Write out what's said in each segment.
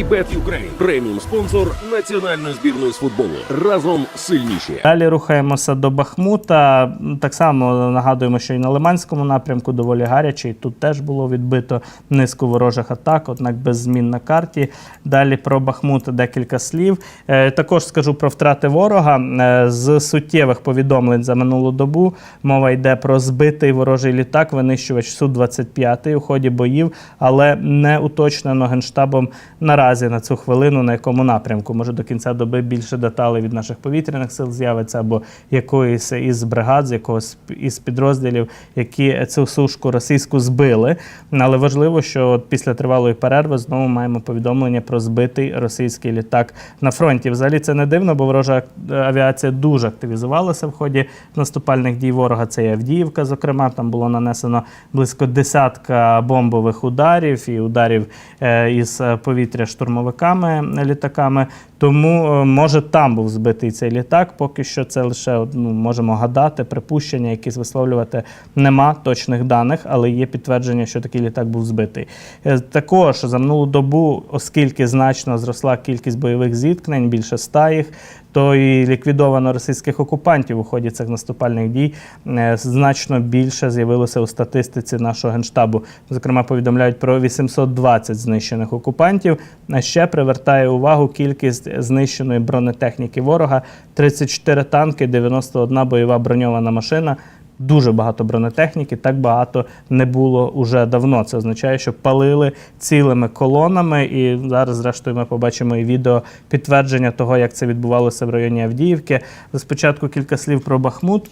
Вібет Юкрейн преміум спонсор національної збірної з футболу. Разом сильніші. Далі рухаємося до Бахмута. Так само нагадуємо, що і на Лиманському напрямку доволі гаряче. І тут теж було відбито низку ворожих атак, однак без змін на карті. Далі про Бахмут декілька слів. Е, Також скажу про втрати ворога. Е, З суттєвих повідомлень за минулу добу мова йде про збитий ворожий літак, винищувач Су-25 у ході боїв, але не уточнено генштабом наразі на цю хвилину, на якому напрямку. Може до кінця доби більше деталей від наших повітряних сил з'явиться або якоїсь із бригад, з якогось із підрозділів, які цю сушку російську збили. Але важливо, що от після тривалої перерви знову маємо повідомлення про збитий російський літак на фронті. Взагалі це не дивно, бо ворожа авіація дуже активізувалася в ході наступальних дій ворога. Це і Авдіївка, зокрема, там було нанесено близько десятка бомбових ударів і ударів е, із е, повітря штурмовиками е, літаками. Тому е, може там був збитий цей літак. Поки що це лише ну, можемо гадати, припущення, якісь висловлювати. Нема точних даних, але є підтвердження, що такий літак був збитий. Е, Також за минулу добу, оскільки значно зросла кількість бойових зіткнень, більше ста їх, то і ліквідовано російських окупантів у ході цих наступальних дій е, значно більше з'явилося у статистиці нашого генштабу. Зокрема, повідомляють про 820 знищених окупантів. А ще привертає увагу кількість знищеної бронетехніки ворога: 34 танки, 91 бойова броньована машина. Дуже багато бронетехніки, так багато не було уже давно. Це означає, що палили цілими колонами. І зараз, зрештою, ми побачимо і відео підтвердження того, як це відбувалося в районі Авдіївки. Спочатку кілька слів про Бахмут.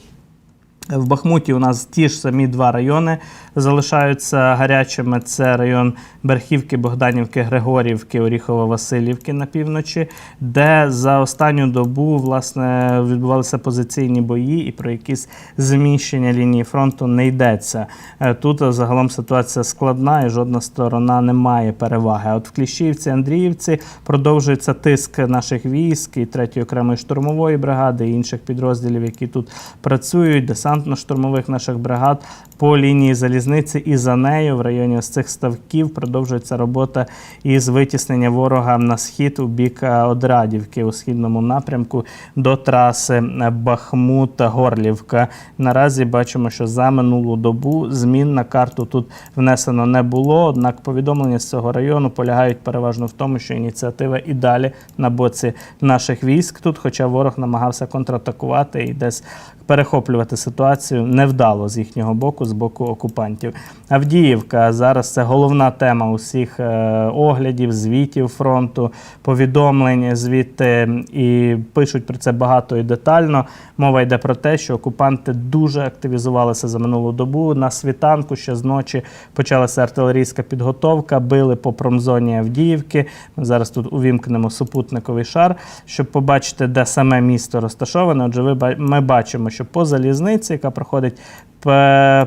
В Бахмуті у нас ті ж самі два райони залишаються гарячими. Це район Берхівки, Богданівки, Григорівки, Оріхово-Василівки на півночі, де за останню добу власне відбувалися позиційні бої, і про якісь зміщення лінії фронту не йдеться. Е, Тут загалом ситуація складна, і жодна сторона не має переваги. От в Кліщівці, Андріївці продовжується тиск наших військ і 3-ї окремої штурмової бригади і інших підрозділів, які тут працюють, десантно-штурмових наших бригад по лінії залізниці і за нею в районі ось цих ставків продовжується робота із витіснення ворога на схід у бік е, Одрадівки у східному напрямку до траси е, Бахмут-Горлівка. Наразі бачимо, що за минулу добу змін на карту тут внесено не було. Однак повідомлення з цього району полягають переважно в тому, що ініціатива і далі на боці наших військ тут, хоча ворог намагався контратакувати і десь перехоплювати ситуацію невдало з їхнього боку, з боку окупантів. Авдіївка зараз це головна тема усіх е, оглядів, звітів фронту, повідомлень звідти і пишуть про це багато і детально. Мова йде про те, що окупанти дуже активізувалися за минулу добу. На світанку ще з ночі почалася артилерійська підготовка, били по промзоні Авдіївки. Зараз тут увімкнемо супутниковий шар, щоб побачити, де саме місто розташоване. Отже, ми бачимо, що по залізниці, яка проходить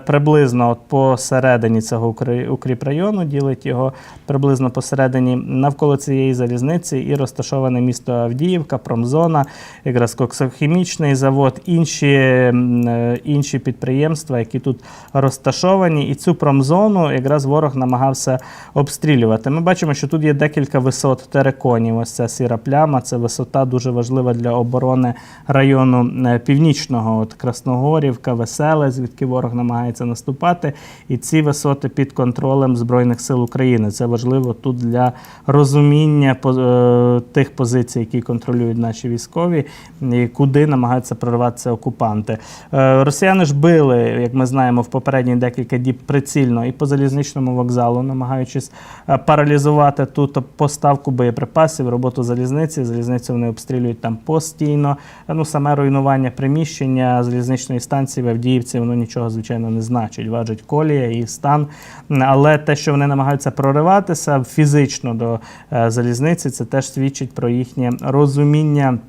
приблизно от посередині цього укріпрайону, ділить його приблизно посередині навколо цієї залізниці і розташоване місто Авдіївка, промзона, якраз коксохімічний завод, інші, е, інші підприємства, які тут розташовані. І цю промзону якраз ворог намагався обстрілювати. Ми бачимо, що тут є декілька висот тереконів. Ось ця сіра пляма, це висота дуже важлива для оборони району е, північного, от Красногорівка, Веселе, звідки ворог намагається наступати. І ці висоти під контролем Збройних сил України. Це важливо тут для розуміння е, тих позицій, які контролюють наші військові, і куди намагаються прориватися окупанти. Е, Росіяни ж били, як ми знаємо, в попередні декілька діб прицільно і по залізничному вокзалу, намагаючись е, паралізувати тут поставку боєприпасів, роботу залізниці. Залізницю вони обстрілюють там постійно. Ну, саме руйнування приміщення залізничної станції в Авдіївці, воно нічого, звичайно, не значить. Важить колія і стан. Але те, що вони намагаються прориватися фізично до е, залізниці, це теж свідчить про їхнє розуміння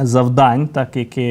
завдань, так, які,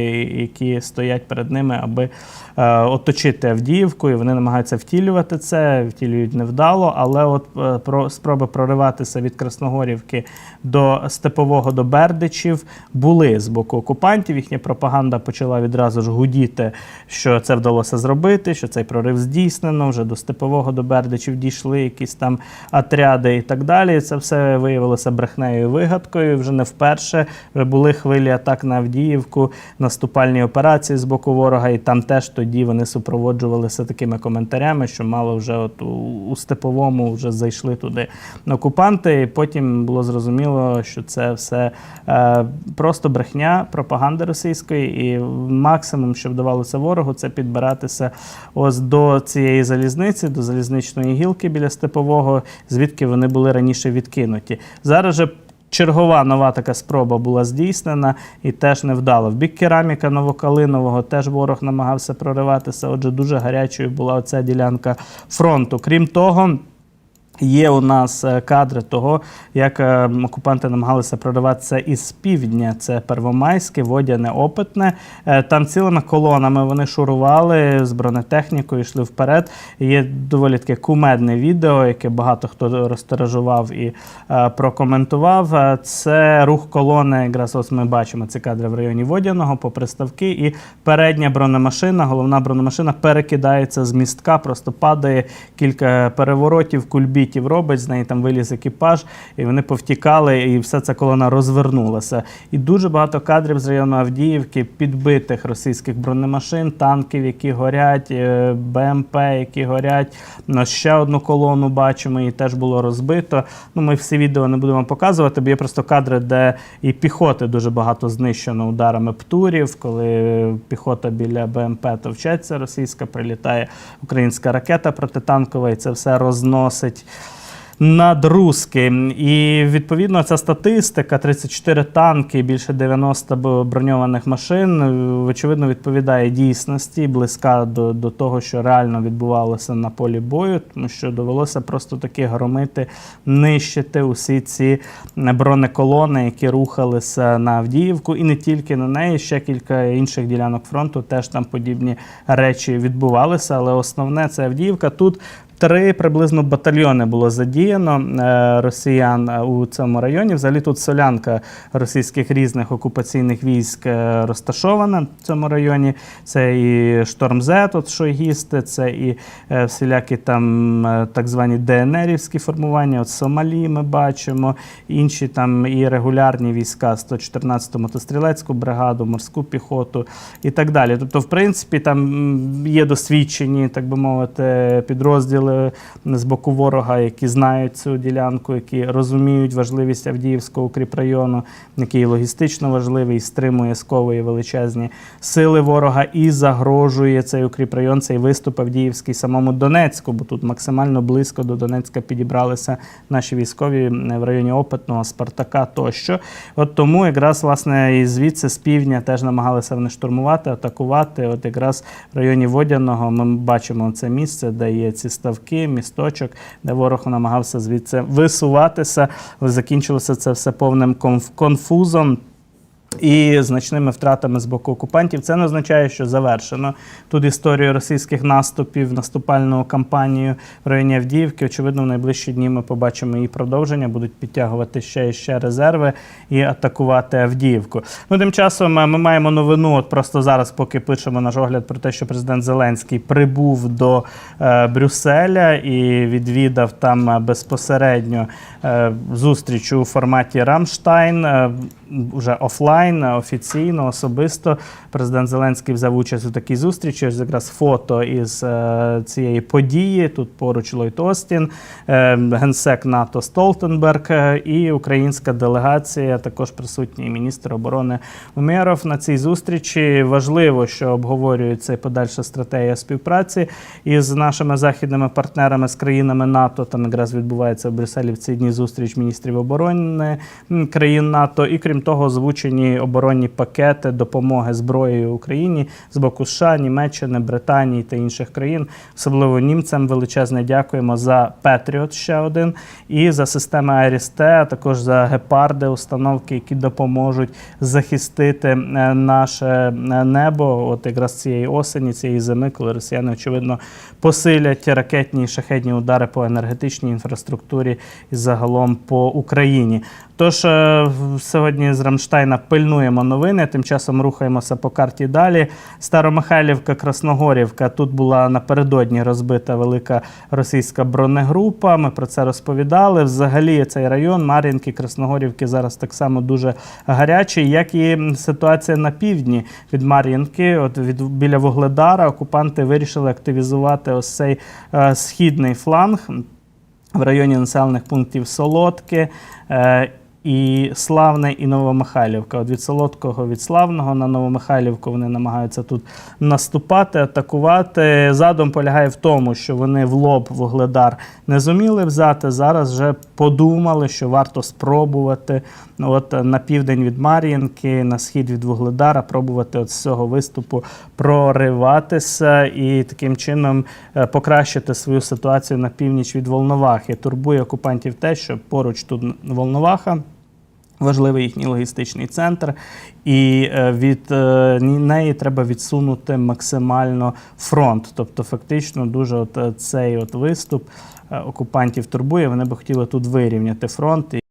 які стоять перед ними, аби е, оточити Авдіївку, і вони намагаються втілювати це, втілюють невдало, але от е, про спроби прориватися від Красногорівки до Степового до Бердичів були з боку окупантів. Їхня пропаганда почала відразу ж гудіти, що це вдалося зробити, що цей прорив здійснено. Вже до Степового до Бердичів дійшли якісь там отряди і так далі. Це все виявилося брехнею і вигадкою. Вже не вперше вже були хвилі атак на Авдіївку, наступальні операції з боку ворога, і там теж тоді вони супроводжувалися такими коментарями, що мало вже от у, степовому вже зайшли туди окупанти. І потім було зрозуміло, що це все е, просто брехня пропаганди російської, і максимум, що вдавалося ворогу, це підбиратися ось до цієї залізниці, до залізничної гілки біля степового, звідки вони були раніше відкинуті. Зараз же Чергова нова така спроба була здійснена і теж невдало. В бік кераміка Новокалинового теж ворог намагався прориватися. Отже, дуже гарячою була оця ділянка фронту. Крім того. Є у нас е, кадри того, як е, окупанти намагалися прориватися із півдня. Це Первомайське, Водяне, Опитне. Е, Там цілими колонами вони шурували з бронетехнікою, йшли вперед. Є доволі таке кумедне відео, яке багато хто розтиражував і прокоментував. Це рух колони. Якраз ось ми бачимо ці кадри в районі Водяного по приставки. І передня бронемашина, головна бронемашина перекидається з містка, просто падає кілька переворотів, кульбітів робить, з неї там виліз екіпаж, і вони повтікали, і вся ця колона розвернулася. І дуже багато кадрів з району Авдіївки, підбитих російських бронемашин, танків, які горять, е, БМП, які горять. Ну, ще одну колону бачимо, і теж було розбито. Ну, ми всі відео не будемо показувати, бо є просто кадри, де і піхоти дуже багато знищено ударами птурів, коли піхота біля БМП товчеться російська, прилітає українська ракета протитанкова, і це все розносить. Над Руски. І відповідно ця статистика: 34 танки, більше 90 б- броньованих машин, е, очевидно, відповідає дійсності, близька до, до того, що реально відбувалося на полі бою, тому що довелося просто таки громити, нищити усі ці бронеколони, які рухалися на Авдіївку, і не тільки на неї, ще кілька інших ділянок фронту теж там подібні речі відбувалися. Але основне це Авдіївка. Тут Три приблизно батальйони було задіяно е, росіян е, у цьому районі. Взагалі тут солянка російських різних окупаційних військ е, розташована в цьому районі. Це і Шторм З, от шойгісти, це і всілякі там так звані ДНРівські формування. От Сомалі ми бачимо, інші там і регулярні війська 114 мотострілецьку бригаду, морську піхоту і так далі. Тобто, в принципі, там є досвідчені, так би мовити, підрозділи з боку ворога, які знають цю ділянку, які розуміють важливість Авдіївського укріпрайону, який логістично важливий, стримує сковує величезні сили ворога і загрожує цей укріпрайон, цей виступ Авдіївський самому Донецьку, бо тут максимально близько до Донецька підібралися наші військові е, в районі Опитного, Спартака тощо. От тому якраз власне і звідси з півдня теж намагалися вони штурмувати, атакувати. От якраз в районі Водяного ми бачимо це місце, де є ці ставки, місточок, де ворог намагався звідси висуватися. Закінчилося це все повним конф- конфузом. І значними втратами з боку окупантів це не означає, що завершено тут історію російських наступів, наступальну кампанію в районі Авдіївки. Очевидно, в найближчі дні ми побачимо її продовження, будуть підтягувати ще і ще резерви і атакувати Авдіївку. Ну тим часом е, ми маємо новину. От просто зараз, поки пишемо наш огляд про те, що президент Зеленський прибув до е, Брюсселя і відвідав там е, безпосередньо е, зустріч у форматі Рамштайн. Е, вже офлайн, офіційно, особисто. Президент Зеленський взяв участь у такій зустрічі. Ось якраз фото із е, цієї події. Тут поруч Ллойд Остін, е, генсек НАТО Столтенберг е, і українська делегація, також присутній міністр оборони Умєров на цій зустрічі. Важливо, що обговорюється подальша стратегія співпраці із нашими західними партнерами з країнами НАТО. Там якраз відбувається в Брюсселі в ці дні зустріч міністрів оборони країн НАТО. І крім того, озвучені оборонні пакети допомоги зброєю Україні з боку США, Німеччини, Британії та інших країн. Особливо німцям величезне дякуємо за Петріот ще один і за системи Айрісте, а також за гепарди, установки, які допоможуть захистити е, наше е, небо. От якраз цієї осені, цієї зими, коли росіяни очевидно посилять ракетні і шахетні удари по енергетичній інфраструктурі і загалом по Україні. Тож е, сьогодні з Рамштайна пильнуємо новини. Тим часом рухаємося по карті далі. Старомихайлівка, Красногорівка. Тут була напередодні розбита велика російська бронегрупа. Ми про це розповідали. Взагалі, цей район Мар'їнки, Красногорівки зараз так само дуже гарячий, як і ситуація на півдні від Мар'їнки. От від біля Вугледара окупанти вирішили активізувати ось цей е, східний фланг в районі населених пунктів Солодки. Е, і Славне, і Новомихайлівка. От від Солодкого, від Славного на Новомихайлівку вони намагаються тут наступати, атакувати. Задум полягає в тому, що вони в лоб вугледар не зуміли взяти. Зараз вже подумали, що варто спробувати от на південь від Мар'їнки, на схід від Вугледара, пробувати от з цього виступу прориватися і таким чином е, покращити свою ситуацію на північ від Волновахи. Турбує окупантів те, що поруч тут Волноваха. Важливий їхній логістичний центр, і е, від е, неї треба відсунути максимально фронт. Тобто, фактично, дуже от е, цей от виступ окупантів турбує. Вони би хотіли тут вирівняти фронт.